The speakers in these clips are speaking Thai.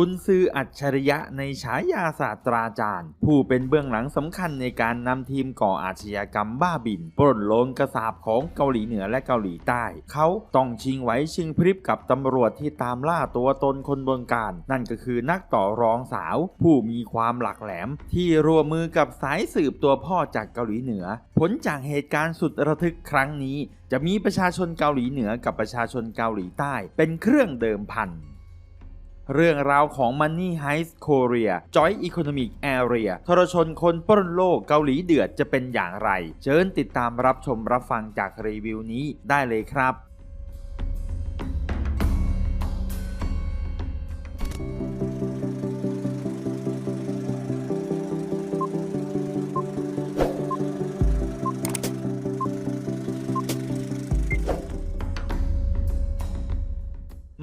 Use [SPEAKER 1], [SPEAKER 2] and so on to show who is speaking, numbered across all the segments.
[SPEAKER 1] กุนซืออัจฉริยะในฉายาศาสตราจารย์ ผู้เป็นเบื้องหลังสำคัญในการนำทีมก่ออาชญากรรมบ้าบิน ปล้นโลงกระสาบของเกาหลีเหนือและเกาหลีใต้ เขาต้องชิงไหวชิงพริบกับตำรวจที่ตามล่าตัวตนคนบงการ นั่นก็คือนักต่อรองสาว ผู้มีความหลักแหลม ที่ร่วมมือกับสายสืบตัวพ่อจากเกาหลีเหนือ ผลจากเหตุการณ์สุดระทึกครั้งนี้ จะมีประชาชนเกาหลีเหนือกับประชาชนเกาหลีใต้ เป็นเครื่องเดิมพัน เรื่องราวของ Money Heist Korea Joint Economic Area ทรชนคนปล้นโลกเกาหลีเดือดจะเป็นอย่างไร เชิญติดตามรับชมรับฟังจากรีวิวนี้ได้เลยครับ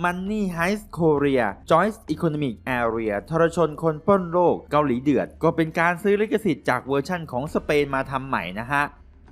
[SPEAKER 1] Money Heist Korea Joint Economic Area ทรชนคนป้นโลกเกาหลีเดือด ก็เป็นการซื้อลิขสิทธิ์จากเวอร์ชั่นของสเปนมาทำใหม่นะฮะ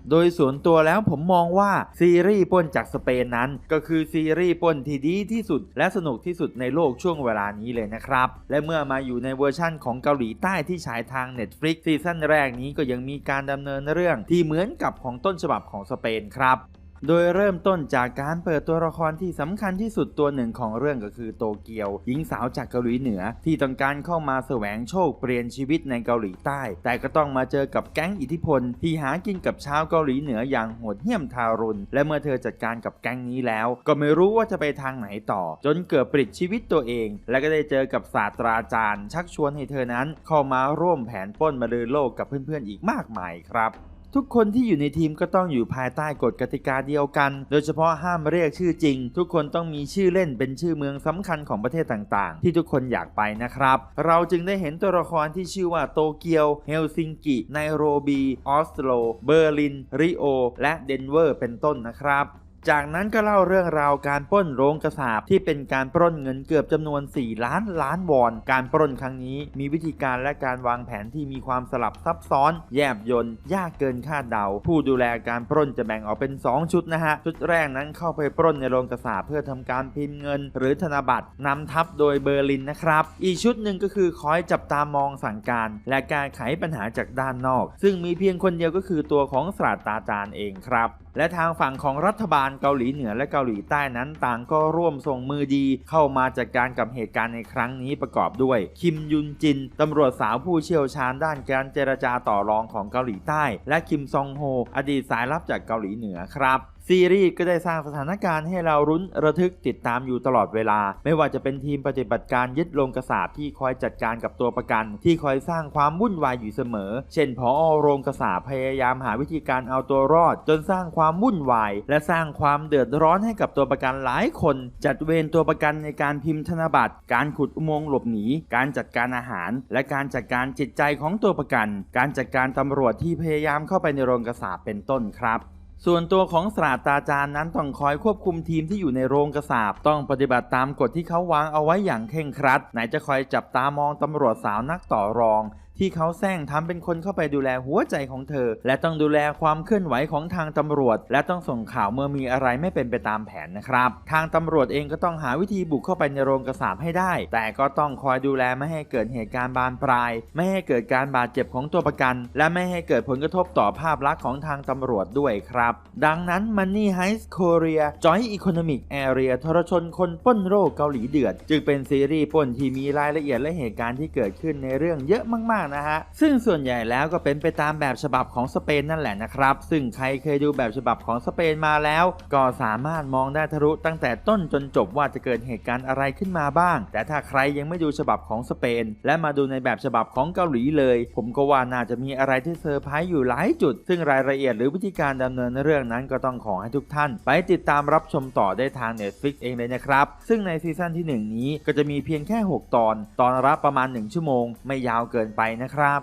[SPEAKER 1] โดยส่วนตัวแล้วผมมองว่าซีรีส์ป้นจากสเปนนั้น ก็คือซีรีส์ป้นที่ดีที่สุด และสนุกที่สุดในโลกช่วงเวลานี้เลยนะครับ และเมื่อมาอยู่ในเวอร์ชั่นของเกาหลีใต้ที่ฉายทาง Netflix ซีซั่นแรกนี้ก็ยังมีการดำเนินเรื่องที่เหมือนกับของต้นฉบับของสเปนครับ โดยเริ่มต้นจากการเปิดตัวละครที่สำคัญที่สุดตัวหนึ่งของเรื่องก็คือโตเกียว หญิงสาวจากเกาหลีเหนือ ที่ต้องการเข้ามาแสวงโชคเปลี่ยนชีวิตในเกาหลีใต้ แต่ก็ต้องมาเจอกับแก๊งอิทธิพล ที่หากินกับชาวเกาหลีเหนืออย่างโหดเหี้ยมทารุณ และเมื่อเธอจัดการกับแก๊งนี้แล้ว ก็ไม่รู้ว่าจะไปทางไหนต่อ จนเกิดปลิดชีวิตตัวเอง และก็ได้เจอกับศาสตราจารย์ ชักชวนให้เธอนั้น เข้ามาร่วมแผนป้นมาลือโลกกับเพื่อนๆอีกมากมายครับ ทุกคนที่อยู่ในทีมก็ต้องอยู่ภายใต้กฎกติกาเดียวกัน โดยเฉพาะห้ามเรียกชื่อจริง ทุกคนต้องมีชื่อเล่นเป็นชื่อเมืองสำคัญของประเทศต่างๆ ที่ทุกคนอยากไปนะครับ เราจึงได้เห็นตัวละครที่ชื่อว่าโตเกียว เฮลซิงกิ ไนโรบี ออสโล เบอร์ลิน ริโอ และเดนเวอร์ เป็นต้นนะครับ จากนั้นก็เล่าเรื่องราวการปล้นโรงกระสาบที่เป็นการปล้นเงินเกือบจำนวน 4 ล้านล้านวอน การปล้นครั้งนี้มีวิธีการและการวางแผนที่มีความสลับซับซ้อน แยบยนยากเกินคาดเดา ผู้ดูแลการปล้นจะแบ่งออกเป็น 2 ชุดนะฮะ ชุดแรกนั้นเข้าไปปล้นในโรงกระสาบเพื่อทำการพิมพ์เงิน หรือธนบัตรนำทัพโดยเบอร์ลินนะครับ อีกชุดหนึ่งก็คือคอยจับตามองสั่งการ และการไขปัญหาจากด้านนอก ซึ่งมีเพียงคนเดียวก็คือตัวของศาสตราจารย์เองครับ และทางฝั่งของรัฐบาลเกาหลีเหนือและเกาหลีใต้นั้นต่างก็ร่วมส่งมือดีเข้ามาจัดการกับเหตุการณ์ในครั้งนี้ประกอบด้วย คิมยุนจินตำรวจสาวผู้เชี่ยวชาญด้านการเจรจาต่อรองของเกาหลีใต้ และคิมซองโฮอดีตสายลับจากเกาหลีเหนือครับ ซีรีส์ก็ได้สร้างสถานการณ์ให้เรารุ้นระทึกติดตามอยู่ตลอดเวลา ไม่ว่าจะเป็นทีมปฏิบัติการยึดโรงกระสาบที่คอยจัดการกับตัวประกัน ที่คอยสร้างความวุ่นวายอยู่เสมอ เช่นพอโรงกระสาบพยายามหาวิธีการเอาตัวรอด จนสร้างความวุ่นวาย และสร้างความเดือดร้อนให้กับตัวประกันหลายคน จัดเวรตัวประกันในการพิมพ์ธนบัตร การขุดอุโมงค์หลบหนี การจัดการอาหาร และการจัดการจิตใจของตัวประกัน การจัดการตำรวจที่พยายามเข้าไปในโรงกระสาบเป็นต้นครับ ส่วนตัวของศาสตราจารย์นั้นต้องคอยควบคุมทีมที่อยู่ในโรงกระสาบต้องปฏิบัติตามกฎที่เขาวางเอาไว้อย่างเคร่งครัด ไหนจะคอยจับตามองตำรวจสาวนักต่อรอง ที่เขาแซงทำเป็นคนเข้าไปดูแลหัวใจของเธอ และต้องดูแลความเคลื่อนไหวของทางตำรวจ และต้องส่งข่าวเมื่อมีอะไรไม่เป็นไปตามแผนนะครับ ทางตำรวจเองก็ต้องหาวิธีบุกเข้าไปในโรงกระสาบให้ได้ แต่ก็ต้องคอยดูแลไม่ให้เกิดเหตุการณ์บานปลาย ไม่ให้เกิดการบาดเจ็บของตัวประกัน และไม่ให้เกิดผลกระทบต่อภาพลักษณ์ของทางตำรวจด้วยครับ ดังนั้น Money Heist Korea Joint Economic Area ทรชนคนป้นโรคเกาหลีเดือด จึงเป็นซีรีส์ป้นที่มีรายละเอียดและเหตุการณ์ที่เกิดขึ้นในเรื่องเยอะมากๆนะฮะ ซึ่งส่วนใหญ่แล้วก็เป็นไปตามแบบฉบับของสเปนนั่นแหละนะครับ ซึ่งใครเคยดูแบบฉบับของสเปนมาแล้ว ก็สามารถมองได้ทะลุตั้งแต่ต้นจนจบว่าจะเกิดเหตุการณ์อะไรขึ้นมาบ้าง แต่ถ้าใครยังไม่ดูฉบับของสเปน และมาดูในแบบฉบับของเกาหลีเลย ผมก็ว่าน่าจะมีอะไรที่เซอร์ไพรส์อยู่หลายจุด ซึ่งรายละเอียดหรือวิธีการดำเนินเรื่องนั้นก็ต้องขอให้ทุกท่าน ไปติดตามรับชมต่อได้ทาง Netflix เองเลยนะครับ ซึ่งในซีซั่นที่ 1 นี้ก็จะมีเพียงแค่ 6 ตอน ตอนละประมาณ 1 ชั่วโมง ไม่ยาวเกินไปนะครับ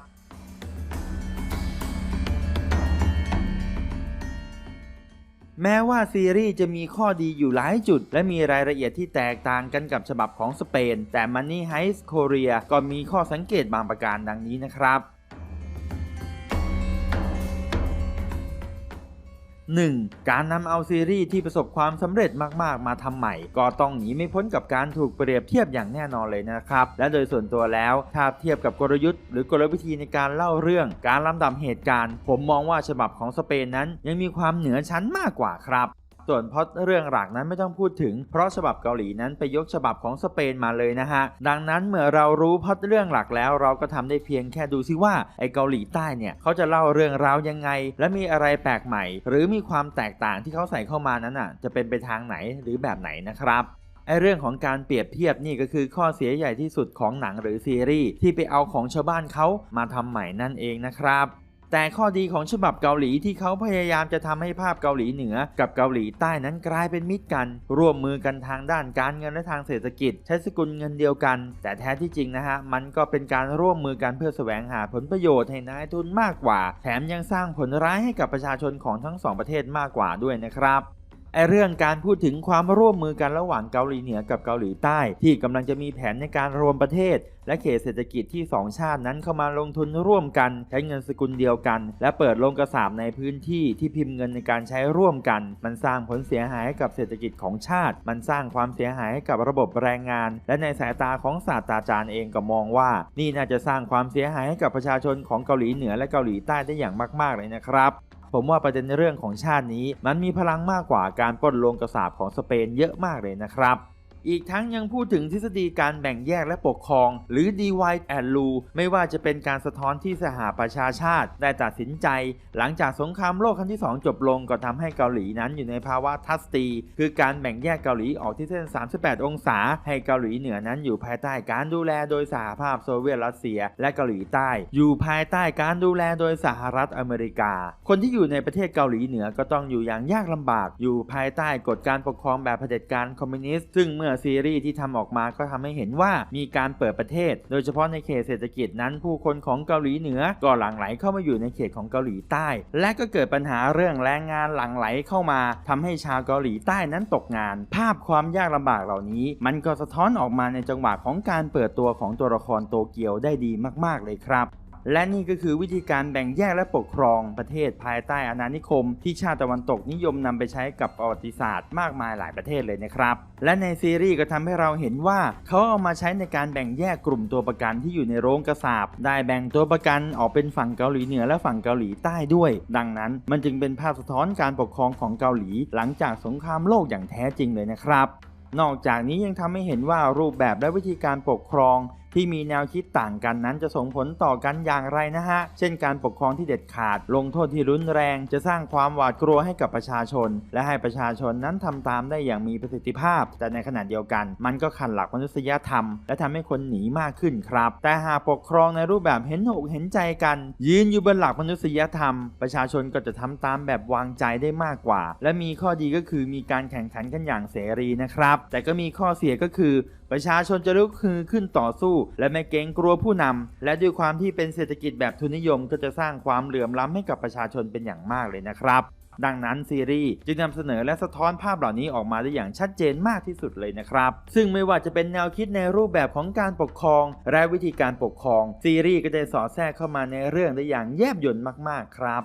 [SPEAKER 1] แม้ว่าซีรีส์จะมีข้อดีอยู่หลายจุด และมีรายละเอียดที่แตกต่างกันกับฉบับของสเปน แต่ Money Heist Korea ก็มีข้อสังเกตบางประการดังนี้นะครับ 1. การนำเอาซีรีส์ที่ประสบความสำเร็จมากๆ มาทำใหม่ ก็ต้องหนีไม่พ้นกับการถูกเปรียบเทียบอย่างแน่นอนเลยนะครับ และโดยส่วนตัวแล้วถ้าเทียบกับกลยุทธ์หรือกลวิธีในการเล่าเรื่อง การลำดับเหตุการณ์ ผมมองว่าฉบับของสเปนนั้นยังมีความเหนือชั้นมากกว่าครับ ส่วนพล็อตเรื่องหลักนั้นไม่ต้องพูดถึง เพราะฉบับเกาหลีนั้นไปยกฉบับของสเปนมาเลยนะฮะ ดังนั้นเมื่อเรารู้พอตเรื่องหลักแล้ว เราก็ทำได้เพียงแค่ดูซิว่าไอเกาหลีใต้เนี่ยเขาจะเล่าเรื่องราวยังไง และมีอะไรแปลกใหม่ หรือมีความแตกต่างที่เขาใส่เข้ามานั้นอะจะเป็นไปทางไหนหรือแบบไหนนะครับไอเรื่องของการเปรียบเทียบนี่ก็คือข้อเสียใหญ่ที่สุดของหนังหรือซีรีส์ที่ไปเอาของชาวบ้านเขามาทำใหม่นั่นเองนะครับ แต่ข้อดีของฉบับเกาหลีที่เขาพยายามจะทำให้ภาพเกาหลีเหนือ กับเกาหลีใต้นั้นกลายเป็นมิตรกัน ร่วมมือกันทางด้านการเงินและทางเศรษฐกิจ ใช้สกุลเงินเดียวกัน แต่แท้ที่จริงนะฮะมันก็เป็นการร่วมมือกันเพื่อแสวงหาผลประโยชน์ให้นายทุนมากกว่า แถมยังสร้างผลร้ายให้กับประชาชนของทั้งสองประเทศมากกว่าด้วยนะครับ ไอเรื่องการพูดถึงความร่วมมือกันระหว่างเกาหลีเหนือกับเกาหลีใต้ ที่กำลังจะมีแผนในการรวมประเทศ และเขตเศรษฐกิจที่สองชาตินั้นเข้ามาลงทุนร่วมกัน ใช้เงินสกุลเดียวกัน และเปิดโรงกระสาบในพื้นที่ที่พิมพ์เงินในการใช้ร่วมกัน มันสร้างผลเสียหายให้กับเศรษฐกิจของชาติ มันสร้างความเสียหายให้กับระบบแรงงาน และในสายตาของศาสตราจารย์เองก็มองว่า นี่น่าจะสร้างความเสียหายให้กับประชาชนของเกาหลีเหนือและเกาหลีใต้ได้อย่างมาก ๆเลยนะครับ ผมว่าประเด็นในเรื่องของชาตินี้ มันมีพลังมากกว่าการปล้นโลงกระสาบของสเปนเยอะมากเลยนะครับ อีกทั้งยังพูดถึงทฤษฎีการแบ่งแยกและปกครอง หรือ divide and rule ไม่ว่าจะเป็นการสะท้อนที่สหประชาชาติ ได้ตัดสินใจ หลังจากสงครามโลกครั้งที่ 2 จบลงก็ทำให้เกาหลีนั้นอยู่ในภาวะทัสตี คือการแบ่งแยกเกาหลีออกที่เส้น 38 องศา ให้เกาหลีเหนือนั้นอยู่ภายใต้การดูแลโดยสหภาพโซเวียตรัสเซีย และเกาหลีใต้ อยู่ภายใต้การดูแลโดยสหรัฐอเมริกา คนที่อยู่ในประเทศเกาหลีเหนือก็ต้องอยู่อย่างยากลำบาก อยู่ภายใต้กฎการปกครองแบบเผด็จการคอมมิวนิสต์ซึ่งเมื่อซีรีส์ที่ทำออกมาก็ทำให้เห็นว่ามีการเปิดประเทศ โดยเฉพาะในเขตเศรษฐกิจนั้น ผู้คนของเกาหลีเหนือก็หลั่งไหลเข้ามาอยู่ในเขตของเกาหลีใต้ และก็เกิดปัญหาเรื่องแรงงานหลั่งไหลเข้ามาทำให้ชาวเกาหลีใต้นั้นตกงาน ภาพความยากลำบากเหล่านี้ มันก็สะท้อนออกมาในจังหวะของการเปิดตัวของตัวละครโตเกียวได้ดีมาก ๆ เลยครับ และนี่ก็คือวิธีการแบ่งแยกและปกครองประเทศภายใต้อาณานิคม ที่ชาติตะวันตกนิยมนำไปใช้กับประวัติศาสตร์มากมายหลายประเทศเลยนะครับ และในซีรีส์ก็ทำให้เราเห็นว่าเขาเอามาใช้ในการแบ่งแยกกลุ่มตัวประกันที่อยู่ในโรงกระสาบได้แบ่งตัวประกันออกเป็นฝั่งเกาหลีเหนือและฝั่งเกาหลีใต้ด้วย ดังนั้นมันจึงเป็นภาพสะท้อนการปกครองของเกาหลี หลังจากสงครามโลกอย่างแท้จริงเลยนะครับนอกจากนี้ยังทำให้เห็นว่ารูปแบบและวิธีการปกครอง ที่มีแนวคิดต่างกันนั้นจะส่งผลต่อกันอย่างไรนะฮะ เช่นการปกครองที่เด็ดขาด ลงโทษที่รุนแรง จะสร้างความหวาดกลัวให้กับประชาชน และให้ประชาชนนั้นทำตามได้อย่างมีประสิทธิภาพ แต่ในขณะเดียวกัน มันก็ขัดหลักมนุษยธรรม และทำให้คนหนีมากขึ้นครับ แต่หากปกครองในรูปแบบเห็นอกเห็นใจกัน ยืนอยู่บนหลักมนุษยธรรม ประชาชนก็จะทำตามแบบวางใจได้มากกว่า และมีข้อดีก็คือมีการแข่งขันกันอย่างเสรีนะครับ แต่ก็มีข้อเสียก็คือ ประชาชนจะลุกฮือขึ้นต่อสู้ และไม่เกรงกลัวผู้นำและด้วยความที่เป็นเศรษฐกิจแบบทุนนิยมก็จะสร้างความเหลื่อมล้ำให้กับประชาชนเป็นอย่างมากเลยนะครับดังนั้นซีรีส์จึงนำเสนอและสะท้อนภาพเหล่านี้ออกมาได้อย่างชัดเจนมากที่สุดเลยนะครับ ซึ่งไม่ว่าจะเป็นแนวคิดในรูปแบบของการปกครอง และวิธีการปกครอง ซีรีส์ก็ได้สอดแทรกเข้ามาในเรื่องได้อย่างแยบยลมากๆครับ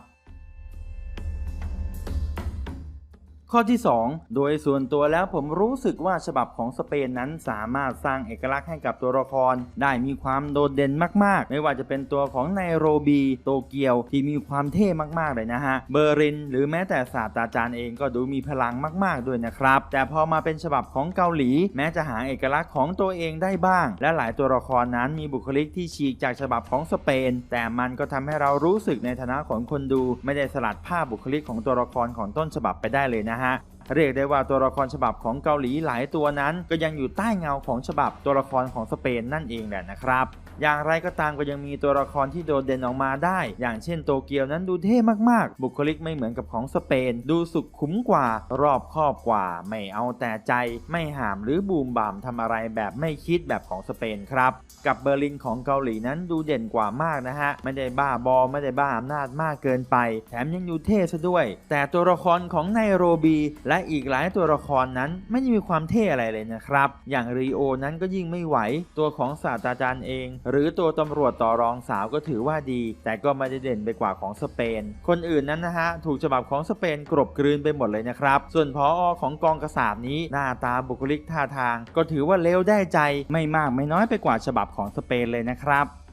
[SPEAKER 1] ข้อที่ 2 โดยส่วนตัวแล้วผมรู้สึกว่าฉบับของสเปนนั้นสามารถสร้างเอกลักษณ์ให้กับตัวละคร ได้มีความโดดเด่นมาก ๆ ไม่ว่าจะเป็นตัวของไนโรบีโตเกียวที่มีความเท่มาก ๆ เลยนะฮะ เบอร์ลิน หรือแม้แต่ศาสตราจารย์เองก็ดูมีพลังมาก ๆ ด้วยนะครับ แต่พอมาเป็นฉบับของเกาหลี แม้จะหาเอกลักษณ์ของตัวเองได้บ้าง และหลายตัวละครนั้นมีบุคลิกที่ฉีกจากฉบับของสเปน แต่มันก็ทำให้เรารู้สึกในฐานะของคนดู ไม่ได้สลัดภาพบุคลิกของตัวละครของต้นฉบับไปได้เลยนะฮะเรียกได้ว่าตัวละครฉบับของเกาหลีหลายตัวนั้น ก็ยังอยู่ใต้เงาของฉบับตัวละครของสเปนนั่นเองแหละนะครับ อย่างไรก็ตามก็ยังมีตัวละครที่โดดเด่นออกมาได้ อย่างเช่นโตเกียวนั้นดูเท่มากๆ บุคลิกไม่เหมือนกับของสเปน ดูสุขุมกว่า รอบคอบกว่า ไม่เอาแต่ใจ ไม่หามหรือบูมบามทำอะไรแบบไม่คิดแบบของสเปนครับ กับเบอร์ลินของเกาหลีนั้นดูเด่นกว่ามากนะฮะ ไม่ได้บ้าบอไม่ได้บ้าอำนาจมากเกินไป แถมยังอยู่เท่ซะด้วย แต่ตัวละครของไนโรบีและอีกหลายตัวละครนั้นไม่มีความเท่อะไรเลยนะครับ อย่างรีโอนั้นก็ยิ่งไม่ไหว ตัวของศาสตราจารย์เองหรือตัวตำรวจต่อรองสาวก็ถือว่าดี แต่ก็ไม่ได้เด่นไปกว่าของสเปน คนอื่นนั้นนะฮะ ถูกฉบับของสเปนกรบกลืนไปหมดเลยนะครับ ส่วนพออของกองกระสาบนี้หน้าตาบุคลิกท่าทาง ก็ถือว่าเลวได้ใจไม่มากไม่น้อยไปกว่าฉบับของสเปนเลยนะครับ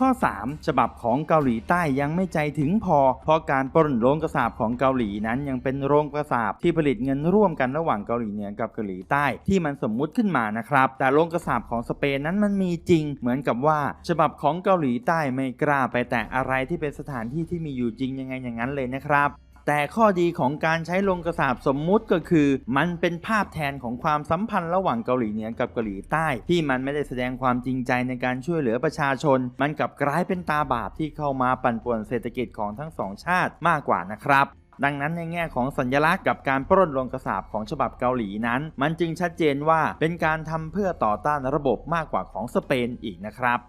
[SPEAKER 1] ข้อ 3 ฉบับของเกาหลีใต้ยังไม่ใจถึงพอ เพราะการปล้นโรงกระสาบของเกาหลีนั้นยังเป็นโรงกระสาบที่ผลิตเงินร่วมกันระหว่างเกาหลีเหนือกับเกาหลีใต้ที่มันสมมุติขึ้นมานะครับ แต่โรงกระสาบของสเปนนั้นมันมีจริง เหมือนกับว่า ฉบับของเกาหลีใต้ไม่กล้าไปแตะอะไรที่เป็นสถานที่ที่มีอยู่จริงยังไงอย่างนั้นเลยนะครับ แต่ข้อดีของการใช้ลงกระสาบสมมุติก็คือ มันเป็นภาพแทนของความสัมพันธ์ระหว่างเกาหลีเหนือกับเกาหลีใต้ ที่มันไม่ได้แสดงความจริงใจในการช่วยเหลือประชาชน มันกลับกลายเป็นตาบาปที่เข้ามาปั่นป่วนเศรษฐกิจของทั้งสองชาติมากกว่านะครับดังนั้นในแง่ของสัญลักษณ์กับการปล้นลงกระสาบของฉบับเกาหลีนั้น มันจึงชัดเจนว่าเป็นการทำเพื่อต่อต้านระบบมากกว่าของสเปนอีกนะครับ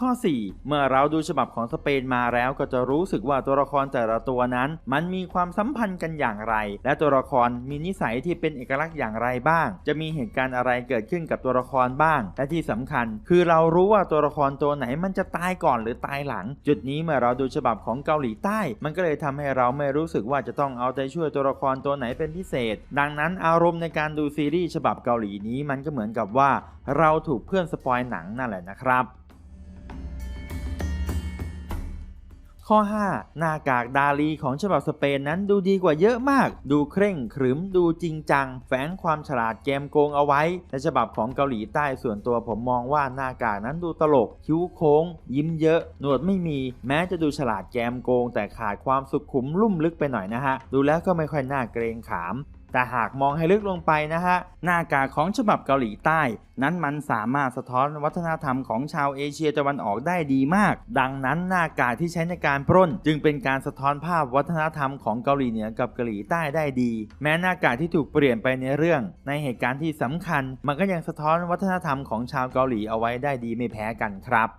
[SPEAKER 1] ข้อ 4 เมื่อเราดูฉบับของสเปนมาแล้วก็จะรู้สึกว่าตัวละครแต่ละตัวนั้น มันมีความสัมพันธ์กันอย่างไร และตัวละครมีนิสัยที่เป็นเอกลักษณ์อย่างไรบ้าง จะมีเหตุการณ์อะไรเกิดขึ้นกับตัวละครบ้าง และที่สำคัญ คือเรารู้ว่าตัวละครตัวไหนมันจะตายก่อนหรือตายหลัง จุดนี้เมื่อเราดูฉบับของเกาหลีใต้ มันก็เลยทำให้เราไม่รู้สึกว่าจะต้องเอาใจช่วยตัวละครตัวไหนเป็นพิเศษ ดังนั้นอารมณ์ในการดูซีรีส์ฉบับเกาหลีนี้มันก็เหมือนกับว่า เราถูกเพื่อนสปอยหนังนั่นแหละนะครับ ข้อ 5 หน้ากากดาลีของฉบับสเปนนั้นดูดีกว่าเยอะมาก ดูเคร่งขรึมดูจริงจัง แฝงความฉลาดแกมโกงเอาไว้ ในฉบับของเกาหลีใต้ส่วนตัวผมมองว่าหน้ากากนั้นดูตลก คิ้วโค้ง ยิ้มเยอะ หนวดไม่มี แม้จะดูฉลาดแกมโกง แต่ขาดความสุขุมลุ่มลึกไปหน่อยนะฮะ ดูแล้วก็ไม่ค่อยน่าเกรงขาม แต่หากมองให้ลึกลงไปนะฮะ หน้ากากของฉบับเกาหลีใต้ นั้นมันสามารถสะท้อนวัฒนธรรมของชาวเอเชียตะวันออกได้ดีมาก ดังนั้นหน้ากากที่ใช้ในการปล้น จึงเป็นการสะท้อนภาพวัฒนธรรมของเกาหลีเหนือกับเกาหลีใต้ได้ดี แม้หน้ากากที่ถูกเปลี่ยนไปในเรื่อง ในเหตุการณ์ที่สำคัญ มันก็ยังสะท้อนวัฒนธรรมของชาวเกาหลีเอาไว้ได้ดีไม่แพ้กันครับ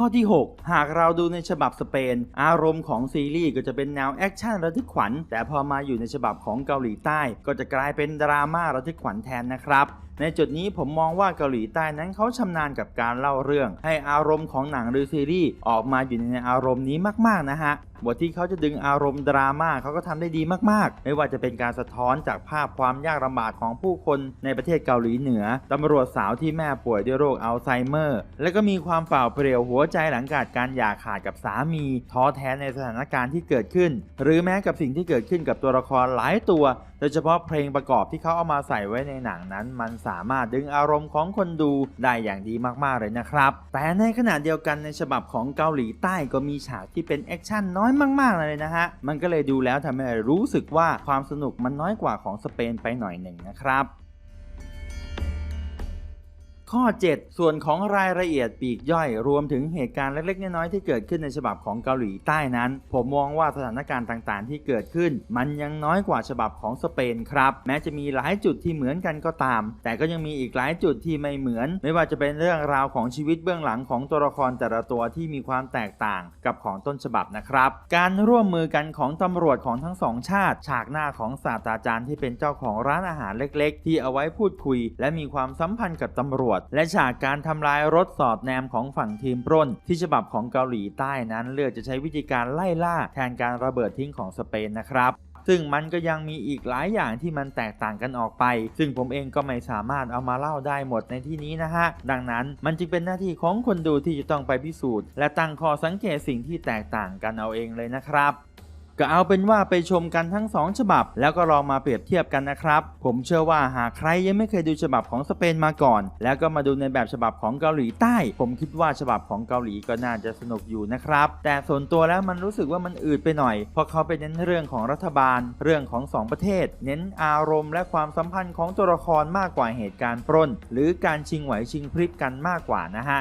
[SPEAKER 1] ข้อที่ 6 หากเราดูในฉบับสเปน อารมณ์ของซีรีส์ก็จะเป็นแนวแอคชั่นระทึกขวัญ แต่พอมาอยู่ในฉบับของเกาหลีใต้ ก็จะกลายเป็นดราม่าระทึกขวัญแทนนะครับในจุดนี้ผมมองว่าเกาหลีใต้นั้นเขาชำนาญกับการเล่าเรื่อง ให้อารมณ์ของหนังหรือซีรีส์ออกมาอยู่ในอารมณ์นี้มากๆนะฮะ บทที่เขาจะดึงอารมณ์ดราม่าเขาก็ทำได้ดีมากๆ ไม่ว่าจะเป็นการสะท้อนจากภาพความยากลำบากของผู้คนในประเทศเกาหลีเหนือ ตำรวจสาวที่แม่ป่วยด้วยโรคอัลไซเมอร์ และก็มีความเปล่าเปลี่ยวหัวใจหลังจากการหย่าขาดกับสามีท้อแท้ในสถานการณ์ที่เกิดขึ้น หรือแม้กับสิ่งที่เกิดขึ้นกับตัวละครหลายตัว โดยเฉพาะเพลงประกอบที่เขาเอามาใส่ไว้ในหนังนั้น มันสามารถดึงอารมณ์ของคนดูได้อย่างดีมากๆเลยนะครับ แต่ในขณะเดียวกันในฉบับของเกาหลีใต้ก็มีฉากที่เป็นแอคชั่นน้อยอยมากๆเลยนะฮะ มันก็เลยดูแล้วทำให้รู้สึกว่าความสนุกมันน้อยกว่าของสเปนไปหน่อยหนึ่งนะครับ ข้อ 7 ส่วนของรายละเอียดปีกย่อย รวมถึงเหตุการณ์เล็กๆ น้อยๆ ที่เกิดขึ้นในฉบับของเกาหลีใต้นั้น ผมมองว่าสถานการณ์ต่างๆ ที่เกิดขึ้น มันยังน้อยกว่าฉบับของสเปนครับ แม้จะมีหลายจุดที่เหมือนกันก็ตาม แต่ก็ยังมีอีกหลายจุดที่ไม่เหมือน ไม่ว่าจะเป็นเรื่องราวของชีวิตเบื้องหลังของตัวละครแต่ละตัวที่มีความแตกต่างกับของต้นฉบับนะครับ การร่วมมือกันของตำรวจของทั้งสองชาติ ฉากหน้าของศาสตราจารย์ที่เป็นเจ้าของร้านอาหารเล็ก ๆ ที่เอาไว้พูดคุย และมีความสัมพันธ์กับตำรวจและฉากการทำลายรถสอดแนมของฝั่งทีมปล้น ที่ฉบับของเกาหลีใต้นั้นเลือกจะใช้วิธีการไล่ล่าแทนการระเบิดทิ้งของสเปนนะครับซึ่งมันก็ยังมีอีกหลายอย่างที่มันแตกต่างกันออกไป ซึ่งผมเองก็ไม่สามารถเอามาเล่าได้หมดในที่นี้นะฮะ ดังนั้นมันจึงเป็นหน้าที่ของคนดูที่จะต้องไปพิสูจน์ และตั้งข้อสังเกตสิ่งที่แตกต่างกันเอาเองเลยนะครับ ก็เอาเป็นว่าไปชมกันทั้ง 2 ฉบับ แล้วก็ลองมาเปรียบเทียบกันนะครับ ผมเชื่อว่าหากใครยังไม่เคยดูฉบับของสเปนมาก่อน แล้วก็มาดูในแบบฉบับของเกาหลีใต้ ผมคิดว่าฉบับของเกาหลีก็น่าจะสนุกอยู่นะครับ แต่ส่วนตัวแล้วมันรู้สึกว่ามันอืดไปหน่อย เพราะเขาไปเน้นเรื่องของรัฐบาล เรื่องของ 2 ประเทศ เน้นอารมณ์ และความสัมพันธ์ของตัวละครมากกว่าเหตุการณ์ปล้น หรือการชิงไหวชิงพริบกันมากกว่านะฮะ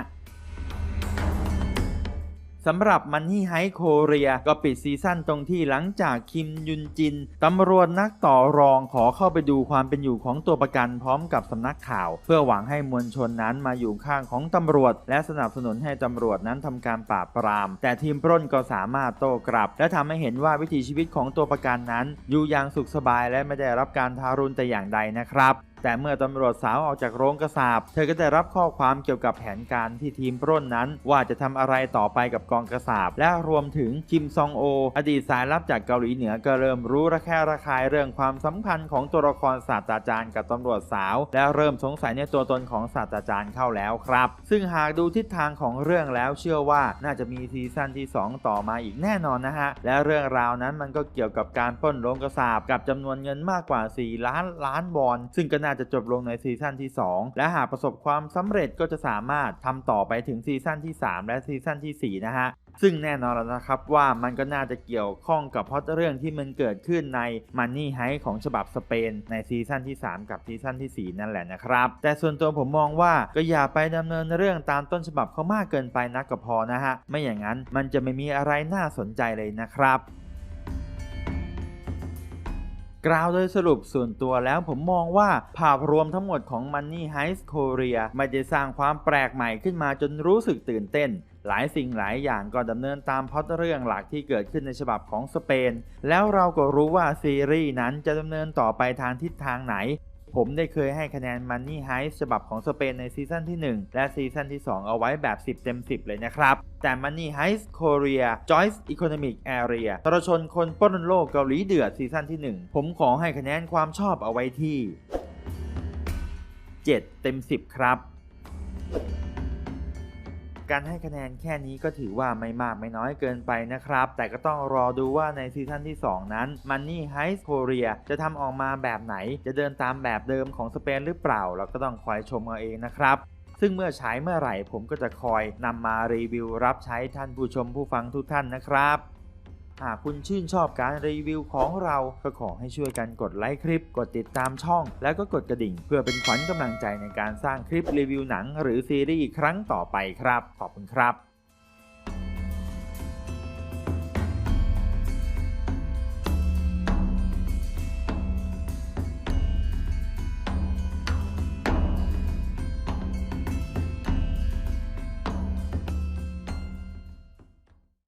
[SPEAKER 1] สำหรับมันนี่ไฮโคเรียก็ปิดซีซั่นตรงที่หลังจากคิมยุนจินตำรวจนักต่อรองขอเข้าไปดูความเป็นอยู่ของตัวประกันพร้อมกับสำนักข่าว เพื่อหวังให้มวลชนนั้นมาอยู่ข้างของตำรวจ และสนับสนุนให้ตำรวจนั้นทำการปราบปราม แต่ทีมปล้นก็สามารถโต้กลับ และทำให้เห็นว่าวิถีชีวิตของตัวประกันนั้น อยู่อย่างสุขสบายและไม่ได้รับการทารุณแต่อย่างใดนะครับแต่เมื่อตำรวจสาวออกจากโรงกระสาบ เธอก็ได้รับข้อความเกี่ยวกับแผนการที่ทีมปล้นนั้น ว่าจะทำอะไรต่อไปกับกองกระสาบ และรวมถึงคิมซองโอ อดีตสายลับจากเกาหลีเหนือก็เริ่มรู้ระแคะระคายเรื่องความสัมพันธ์ของตัวละครศาสตราจารย์กับตำรวจสาว และเริ่มสงสัยในตัวตนของศาสตราจารย์เข้าแล้วครับ ซึ่งหากดูทิศทางของเรื่องแล้วเชื่อว่าน่าจะมีซีซั่นที่ 2 ต่อมาอีกแน่นอนนะฮะและเรื่องราวนั้นมันก็เกี่ยวกับการปล้นโรงกระสาบกับจำนวนเงินมากกว่า 4 ล้านล้านวอน ซึ่งก็น่าจะจบลงในซีซั่นที่ 2 และหากประสบความสำเร็จก็จะสามารถทำต่อไปถึงซีซั่นที่ 3 และซีซั่นทีสี่ 4 นะฮะซึ่งแน่นอนแล้วนะครับว่ามันก็น่าจะเกี่ยวข้องกับพอตเรื่องที่มันเกิดขึ้นใน Money h e i ของฉบับสเปนในซีซั่นที่ 3 กับซีซั่นทีสี่ 4 นั่นแหละนะครับ แต่ส่วนตัวผมมองว่าก็อย่าไปดำเนินเรื่องตามต้นฉบับเขามากเกินไปนักก็พอนะฮะ ไม่อย่างนั้นมันจะไม่มีอะไรน่าสนใจเลยนะครับ กล่าวโดยสรุปส่วนตัวแล้วผมมองว่าภาพรวมทั้งหมดของ Money Heist Korea ไม่ได้สร้างความแปลกใหม่ขึ้นมาจนรู้สึกตื่นเต้น หลายสิ่งหลายอย่างก็ดำเนินตามพล็อตเรื่องหลักที่เกิดขึ้นในฉบับของสเปน แล้วเราก็รู้ว่าซีรีส์นั้นจะดำเนินต่อไปทางทิศทางไหน ผมได้เคยให้คะแนน Money Heist ฉบับของสเปนในซีซั่นที่ 1 และซีซั่นที่ 2 เอาไว้แบบ 10 เต็ม 10 เลยนะครับ แต่ Money Heist Korea Joyce Economic Area ตรชนคนป้นโลกเกาหลีเดือดซีซั่นที่ 1 ผมขอให้คะแนนความชอบเอาไว้ที่ 7 เต็ม 10 ครับ การให้คะแนนแค่นี้ก็ถือว่าไม่มากไม่น้อยเกินไปนะครับ แต่ก็ต้องรอดูว่าในซีซั่นที่ 2 นั้น Money Heist Korea จะทำออกมาแบบไหน จะเดินตามแบบเดิมของสเปนหรือเปล่า เราก็ต้องคอยชมเอาเองนะครับซึ่งเมื่อใช้เมื่อไหร่ผมก็จะคอยนำมารีวิวรับใช้ท่านผู้ชมผู้ฟังทุกท่านนะครับ หากคุณชื่นชอบการรีวิวของเราก็ขอให้ช่วยกันกดไลค์คลิป กดติดตามช่อง แล้วก็กดกระดิ่ง เพื่อเป็นขวัญกำลังใจในการสร้างคลิปรีวิวหนัง หรือซีรีส์ครั้งต่อไปครับ ขอบคุณครับ